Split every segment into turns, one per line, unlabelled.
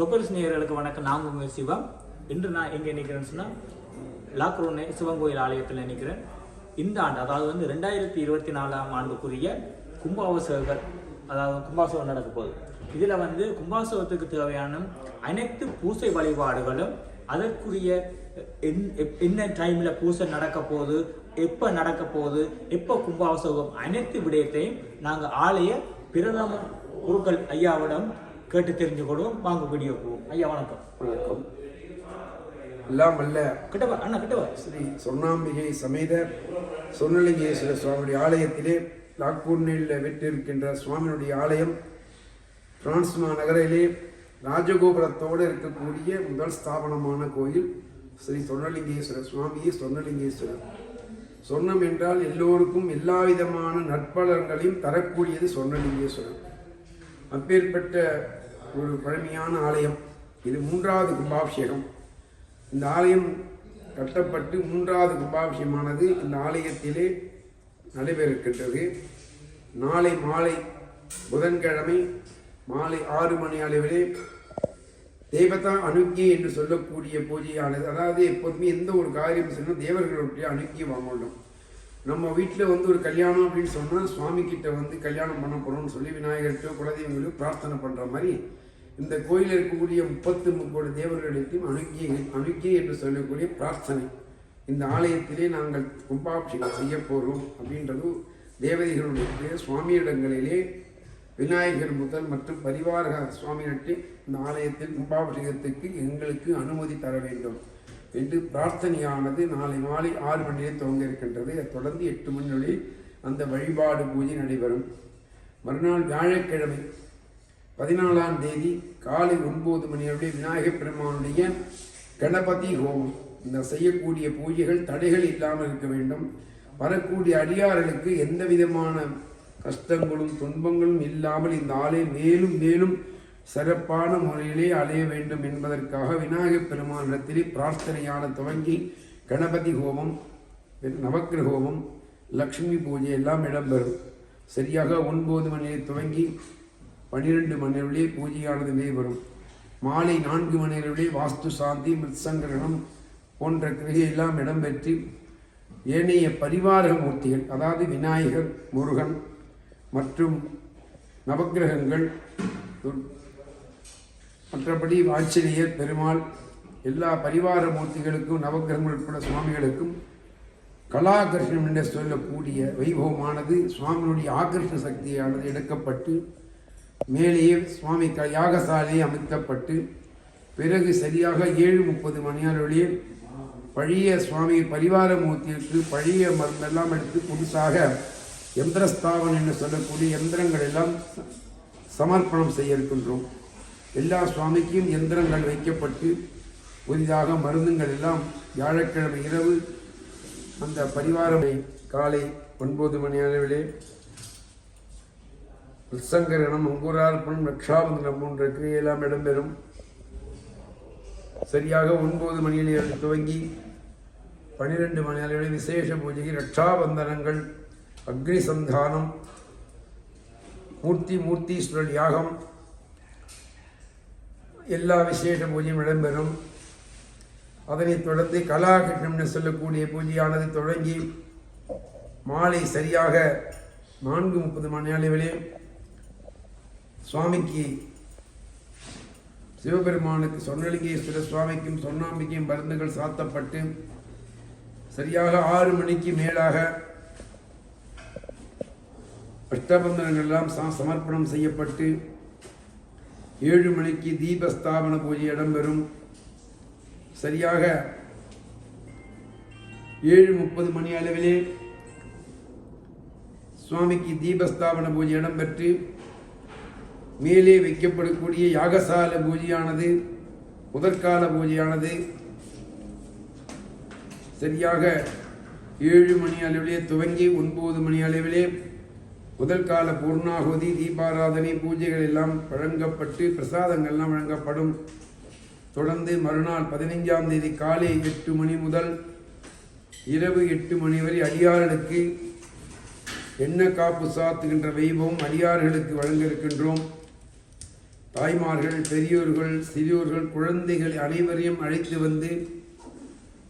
தொகல் நேயர்களுக்கு வணக்கம். நான் உங்கள் சிவா இன்று நான் எங்கே நிற்கிறேன்னு சொன்னால் லாக்ரோனே சிவன் கோயில் ஆலயத்தில் நிற்கிறேன். இந்த ஆண்டு அதாவது வந்து ரெண்டாயிரத்தி இருபத்தி நாலாம் ஆண்டுக்குரிய கும்பாபிஷேகங்கள் அதாவது கும்பாசோகம் நடக்க போகுது. இதில் வந்து கும்பாபிஷேகத்துக்கு தேவையான அனைத்து பூசை வழிபாடுகளும் அதற்குரிய என்- எப்- என்ன டைமில் பூசை நடக்க போகுது எப்போ நடக்க போகுது எப்போ கும்பாபிஷேகம் அனைத்து விடயத்தையும் நாங்கள் ஆலய பிரதம குருக்கள் ஐயாவிடம் கேட்டு தெரிஞ்சுக்கொள்வோம். வாங்க வீடியோ போவோம். ஐயா வணக்கம்.
வணக்கம். எல்லாம் வல்ல
கிட்டவா? அண்ணா கிட்டவா?
ஸ்ரீ சொர்ணாம்பிகை சமேத சொர்ணலிங்கேஸ்வர சுவாமியுடைய ஆலயத்திலே லாக்பூர்னில் வெற்றிருக்கின்ற சுவாமியுடைய ஆலயம் பிரான்ஸ் நகரிலே ராஜகோபுரத்தோடு இருக்கக்கூடிய முதல் ஸ்தாபனமான கோயில் ஸ்ரீ சொர்ணலிங்கேஸ்வரர் சுவாமியே சொர்ணலிங்கேஸ்வரர். சொர்ணம் என்றால் எல்லோருக்கும் எல்லா விதமான நற்பலன்களையும் தரக்கூடியது சொர்ணலிங்கேஸ்வரர். அப்பேற்பட்ட ஒரு பழமையான ஆலயம். இது மூன்றாவது கும்பாபிஷேகம். இந்த ஆலயம் கட்டப்பட்டு மூன்றாவது கும்பாபிஷேகமானது இந்த ஆலயத்திலே நடைபெறுகின்றது. நாளை மாலை புதன்கிழமை மாலை ஆறு மணி அளவிலே தேவதா அணுக்கிய என்று சொல்லக்கூடிய பூஜையானது. அதாவது எப்போதுமே எந்த ஒரு காரியம் சொன்னால் தேவர்களுடைய அணுக்கிய வாங்கணும் நம்ம வீட்டில் வந்து ஒரு கல்யாணம் அப்படின்னு சொன்னால் சுவாமி கிட்ட வந்து கல்யாணம் பண்ண போகிறோம்னு சொல்லி விநாயகர்கிட்ட குலதெய்வங்களும் பிரார்த்தனை பண்ணுற மாதிரி இந்த கோயிலில் இருக்கக்கூடிய முப்பத்து முப்பது தேவர்களுக்கும் அணுக்கிய அணுக்கிய என்று சொல்லக்கூடிய பிரார்த்தனை. இந்த ஆலயத்திலே நாங்கள் கும்பாபிஷேகம் செய்ய போகிறோம் அப்படின்றது தேவதைகளுடைய சுவாமியிடங்களிலே விநாயகர் முதல் மற்றும் பரிவார சுவாமியிட்டு இந்த ஆலயத்தில் கும்பாபிஷேகத்துக்கு எங்களுக்கு அனுமதி தர வேண்டும். என்று பிரார்த்தனையானது நாளை மாலை ஆறு மணியிலே துவங்க இருக்கின்றது. அதைத் தொடர்ந்து எட்டு மணி வரை அந்த வழிபாடு பூஜை நடைபெறும். மறுநாள் வியாழக்கிழமை பதினாலாம் தேதி காலை ஒன்பது மணி அளவில் விநாயகப் பெருமானுடைய கணபதி ஹோமம். இந்த செய்யக்கூடிய பூஜைகள் தடைகள் இல்லாமல் இருக்க வேண்டும். வரக்கூடிய அடியார்களுக்கு எந்த விதமான கஷ்டங்களும் துன்பங்களும் இல்லாமல் இந்த ஆலை மேலும் மேலும் சிறப்பான முறையிலே அலைய வேண்டும் என்பதற்காக விநாயகப் பெருமானிடத்திலே பிரார்த்தனையான துவங்கி கணபதி ஹோமம் நவக்கிர ஹோமம் லக்ஷ்மி பூஜை எல்லாம் இடம்பெறும். சரியாக ஒன்பது மணியை துவங்கி பன்னிரெண்டு மணிகளிலே பூஜையானது நடைபெறும் மாலை நான்கு மணியிலே வாஸ்து சாந்தி மிருத்சங்கரணம் போன்ற கிரிகை எல்லாம் இடம்பெற்று ஏனைய பரிவார மூர்த்திகள் அதாவது விநாயகர் முருகன் மற்றும் நவக்கிரகங்கள் மற்றபடி ஆஞ்சநேயர் பெருமாள் எல்லா பரிவார மூர்த்திகளுக்கும் நவகிரகங்கள் உட்பட சுவாமிகளுக்கும் கலாகர்ஷணம் என்று சொல்லக்கூடிய வைபவமானது சுவாமியுடைய ஆகர்ஷண சக்தியானது எடுக்கப்பட்டு மேலேயே சுவாமி க யாகசாலையை அமைக்கப்பட்டு பிறகு சரியாக ஏழு முப்பது மணியாளர்களே பழைய சுவாமி பரிவார மூர்த்திக்கு பழைய மருந்தெல்லாம் எடுத்து புதுசாக எந்திரஸ்தாபன் என்று சொல்லக்கூடிய எந்திரங்கள் எல்லாம் சமர்ப்பணம் செய்ய இருக்கின்றோம். எல்லா சுவாமிக்கும் எந்திரங்கள் வைக்கப்பட்டு புதிதாக மருந்துங்கள் எல்லாம் வியாழக்கிழமை இரவு அந்த பரிவாரமை காலை ஒன்பது மணி அளவிலே ரிசங்கரணம் அங்குரார்ப்பணம் ரக்ஷாபந்தனம் போன்ற கிரியெல்லாம் இடம்பெறும். சரியாக ஒன்பது மணியிலே துவங்கி பன்னிரெண்டு மணி அளவிலே விசேஷ பூஜை ரக்ஷாபந்தனங்கள் அக்னி சந்தானம் மூர்த்தி மூர்த்தீஸ்வரர் யாகம் எல்லா விசேஷ பூஜையும் இடம்பெறும். அதனைத் தொடர்ந்து கலாகட்டம்னு சொல்லக்கூடிய பூஜையானது தொடங்கி மாலை சரியாக நான்கு முப்பது மணி அளவிலே சுவாமிக்கு சிவபெருமானுக்கு சொன்னலிங்கேஸ்வர சுவாமிக்கும் சொர்ணாம்பிக்கும் மருந்துகள் சாத்தப்பட்டு சரியாக ஆறு மணிக்கு மேலாக அஷ்டபந்தனங்கள் எல்லாம் சா- சமர்ப்பணம் செய்யப்பட்டு ஏழு மணிக்கு தீபஸ்தாபன பூஜை இடம்பெறும். சரியாக ஏழு முப்பது மணி அளவிலே சுவாமிக்கு தீபஸ்தாபன பூஜை இடம்பெற்று மேலே வைக்கப்படக்கூடிய யாகசால பூஜையானது முதற்கால பூஜையானது சரியாக ஏழு மணி அளவிலே துவங்கி ஒன்பது மணி அளவிலே முதல் கால பூர்ணாகுதி தீபாராதனை பூஜைகள் எல்லாம் வழங்கப்பட்டு பிரசாதங்கள்லாம் வழங்கப்படும். தொடர்ந்து மறுநாள் பதினைஞ்சாம் தேதி காலை எட்டு மணி முதல் இரவு எட்டு மணி வரை அடியார்களுக்கு எண்ணெய் காப்பு சாத்துகின்ற வைபவம் அடியார்களுக்கு வழங்க இருக்கின்றோம் தாய்மார்கள் பெரியோர்கள் சிறியோர்கள் குழந்தைகள் அனைவரையும் அழைத்து வந்து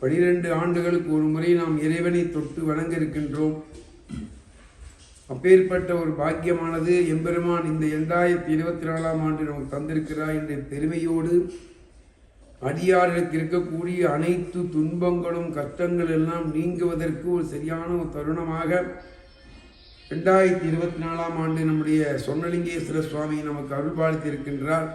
பனிரெண்டு ஆண்டுகளுக்கு ஒரு முறை நாம் இறைவனை தொட்டு வணங்க இருக்கின்றோம் அப்பேற்பட்ட ஒரு பாக்கியமானது எம்பெருமான் இந்த இரண்டாயிரத்தி இருபத்தி நாலாம் ஆண்டு நமக்கு தந்திருக்கிறார் என்ற பெருமையோடு அடியார்களுக்கு இருக்கக்கூடிய அனைத்து துன்பங்களும் கஷ்டங்கள் எல்லாம் நீங்குவதற்கு ஒரு சரியான ஒரு தருணமாக ரெண்டாயிரத்தி இருபத்தி நாலாம் ஆண்டு நம்முடைய சொன்னலிங்கேஸ்வர சுவாமி நமக்கு அருள்பாலித்து இருக்கின்றார்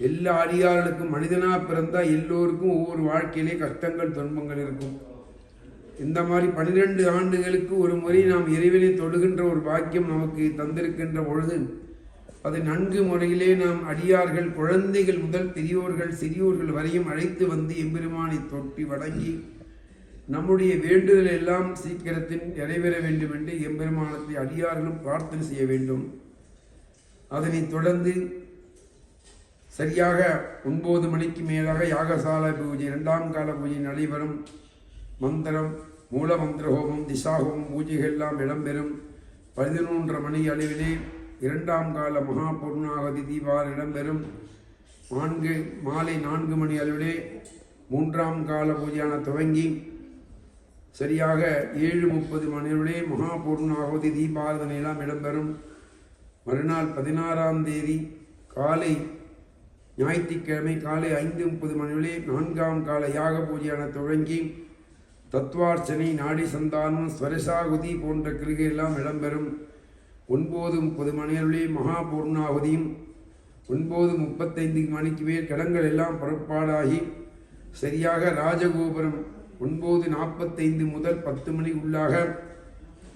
எல்லா அடியார்களுக்கும் மனிதனாக பிறந்தால் எல்லோருக்கும் ஒவ்வொரு வாழ்க்கையிலே கஷ்டங்கள் துன்பங்கள் இருக்கும். இந்த மாதிரி பன்னிரெண்டு ஆண்டுகளுக்கு ஒரு முறை நாம் இறைவனை தொடுகின்ற ஒரு பாக்கியம் நமக்கு தந்திருக்கின்ற பொழுது அதை நன்கு முறையிலே நாம் அடியார்கள் குழந்தைகள் முதல் பெரியோர்கள் சிறியோர்கள் வரையும் அழைத்து வந்து எம்பெருமானை தொட்டி வணங்கி நம்முடைய வேண்டுதல் எல்லாம் சீக்கிரத்தில் நிறைவேற வேண்டும் என்று எம்பெருமானத்தை அடியார்களும் பிரார்த்தனை செய்ய வேண்டும். அதனைத் தொடர்ந்து சரியாக ஒன்பது மணிக்கு மேலாக யாகசாலை பூஜை இரண்டாம் கால பூஜை நடைபெறும். மந்திரம் மூல மந்திர ஹோமம் திசாஹோமம் பூஜைகள் எல்லாம் இடம்பெறும். பதினொன்று மணி அளவிலே இரண்டாம் கால மகா பூர்ணாகதி தீபாவளி இடம்பெறும். நான்கு மாலை நான்கு மணி அளவிலே மூன்றாம் கால பூஜையான துவங்கி சரியாக ஏழு முப்பது மணியுடைய மகா பூர்ணாகதி தீபாரதனை எல்லாம் இடம்பெறும். மறுநாள் பதினாறாம் தேதி காலை ஞாயிற்றுக்கிழமை காலை ஐந்து முப்பது மணியுடைய நான்காம் கால யாக பூஜையான துவங்கி தத்துவார்ச்சனை நாடி சந்தானம் ஸ்வரசாகுதி போன்ற கிருகை எல்லாம் இடம்பெறும். ஒன்பது முப்பது மணியருளே மகா பூர்ணாவதியும் ஒன்பது முப்பத்தைந்து மணிக்கு மேல் கடங்கள் எல்லாம் புறப்பாடாகி சரியாக ராஜகோபுரம் ஒன்பது நாற்பத்தைந்து முதல் பத்து மணி உள்ளாக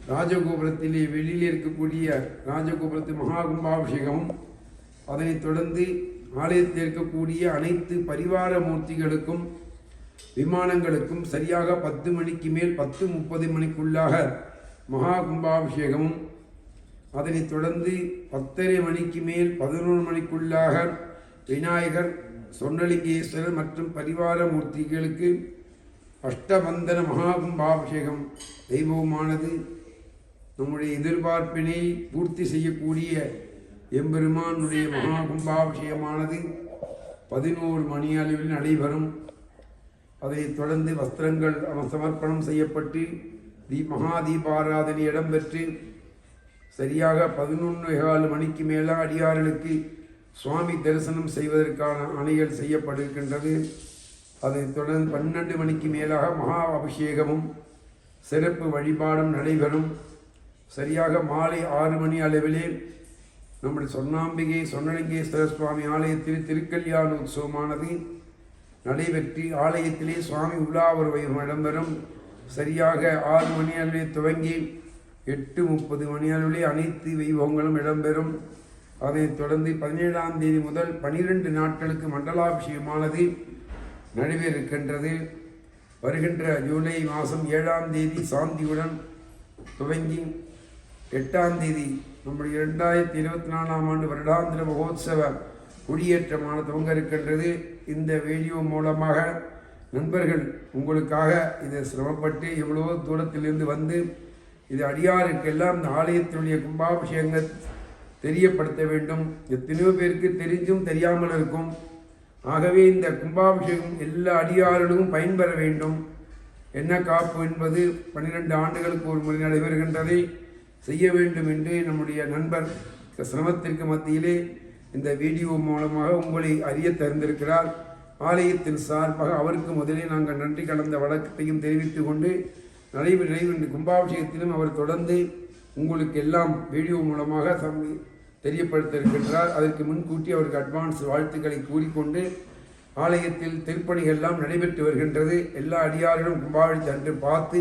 ராஜகோபுரத்திலே வெளியில் இருக்கக்கூடிய ராஜகோபுரத்து மகா கும்பாபிஷேகமும் அதனைத் தொடர்ந்து ஆலயத்தில் இருக்கக்கூடிய அனைத்து பரிவார மூர்த்திகளுக்கும் விமானங்களுக்கும் சரியாக பத்து மணிக்கு மேல் பத்து முப்பது மணிக்குள்ளாக மகா கும்பாபிஷேகமும். அதனைத் தொடர்ந்து பத்தரை மணிக்கு மேல் பதினொரு மணிக்குள்ளாக விநாயகர் சொன்னலிங்கேஸ்வரர் மற்றும் பரிவார மூர்த்திகளுக்கு அஷ்டபந்தன மகா கும்பாபிஷேகம் தெய்வமானது நம்முடைய எதிர்பார்ப்பினை பூர்த்தி செய்யக்கூடிய எம்பெருமானுடைய மகா கும்பாபிஷேகமானது பதினோரு மணி அளவில் நடைபெறும். அதைத் தொடர்ந்து வஸ்திரங்கள் சமர்ப்பணம் செய்யப்பட்டு தீ மகா தீபாராதனை இடம்பெற்று சரியாக பதினொன்று கால் மணிக்கு மேலே அடியார்களுக்கு சுவாமி தரிசனம் செய்வதற்கான அணைகள் செய்யப்படுகின்றது. அதைத் தொடர்ந்து பன்னெண்டு மணிக்கு மேலாக மகா அபிஷேகமும் சிறப்பு வழிபாடும் நடைபெறும். சரியாக மாலை ஆறு மணி அளவிலே நம்முடைய சொன்னாம்பிகை சொன்னலிங்கேஸ்வர சுவாமி ஆலயத்தில் திருக்கல்யாண உற்சவமானது நடைபெற்று ஆலயத்திலே சுவாமி உலாவர் வைபவம் இடம்பெறும் சரியாக ஆறு மணி அளவிலே துவங்கி எட்டு முப்பது மணி அளவிலே அனைத்து வைபவங்களும் இடம்பெறும். அதைத் தொடர்ந்து பதினேழாம் தேதி முதல் பனிரெண்டு நாட்களுக்கு மண்டலாபிஷேகமானது நடைபெறுகின்றது. வருகின்ற ஜூலை மாதம் ஏழாம் தேதி சாந்தியுடன் துவங்கி எட்டாம் தேதி நம்முடைய இரண்டாயிரத்தி இருபத்தி நாலாம் ஆண்டு வருடாந்திர மகோத்சவ குடியேற்றமான துவங்க இருக்கின்றது. இந்த வீடியோ மூலமாக நண்பர்கள் உங்களுக்காக இதை சிரமப்பட்டு எவ்வளோ தூரத்திலிருந்து வந்து இது அடியாருக்கெல்லாம் இந்த ஆலயத்தினுடைய கும்பாபிஷேகங்கள் தெரியப்படுத்த வேண்டும். எத்தனையோ பேருக்கு தெரிஞ்சும் தெரியாமல் இருக்கும். ஆகவே இந்த கும்பாபிஷேகம் எல்லா அடியாரிடமும் பயன்பெற வேண்டும். என்ன காப்பு என்பது பன்னிரெண்டு ஆண்டுகளுக்கு ஒரு முறை நடைபெறுகின்றதை செய்ய வேண்டும் என்று நம்முடைய நண்பர் சிரமத்திற்கு மத்தியிலே இந்த வீடியோ மூலமாக உங்களை அறிய தெரிந்திருக்கிறார் ஆலயத்தின் சார்பாக அவருக்கு முதலில் நாங்கள் நன்றி கலந்த வழக்கத்தையும் தெரிவித்து கொண்டு நடைபெற கும்பாபிஷேகத்திலும் அவர் தொடர்ந்து உங்களுக்கு எல்லாம் வீடியோ மூலமாக சம் தெரியப்படுத்த இருக்கின்றார் அதற்கு முன்கூட்டி அவருக்கு அட்வான்ஸ் வாழ்த்துக்களை கூறிக்கொண்டு ஆலயத்தில் திருப்பணிகள் எல்லாம் நடைபெற்று வருகின்றது. எல்லா அடியார்களும் கும்பாபிஷேகத்தை அன்று பார்த்து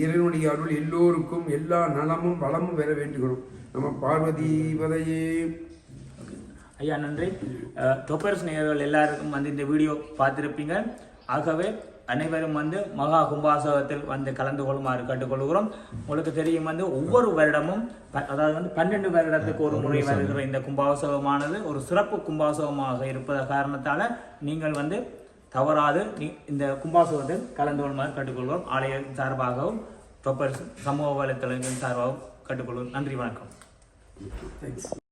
இறைவனுடைய அருள் எல்லோருக்கும் எல்லா நலமும் வளமும் பெற வேண்டுகிறோம். நம்ம பார்வதி பதையே.
ஐயா நன்றி. தொப்பர்ஸ் நேயர்கள் எல்லாருக்கும் வந்து இந்த வீடியோ பார்த்துருப்பீங்க. ஆகவே அனைவரும் வந்து மகா கும்பாசகத்தில் வந்து கலந்து கொள்ளுமாறு கேட்டுக்கொள்கிறோம். உங்களுக்கு தெரியும் வந்து ஒவ்வொரு வருடமும் ப- அதாவது வந்து பன்னெண்டு வருடத்துக்கு ஒரு முறை வருகிற இந்த கும்பாசகமானது ஒரு சிறப்பு கும்பாசகமாக இருப்பத காரணத்தால் நீங்கள் வந்து தவறாது நீ- இந்த கும்பாசகத்தில் கலந்து கொள்ளுமாறு கேட்டுக்கொள்கிறோம். ஆலய சார்பாகவும் தொப்பர் சமூக வலைத்தளங்களின் சார்பாகவும் கேட்டுக்கொள்வோம் நன்றி வணக்கம்.
தேங்க்ஸ்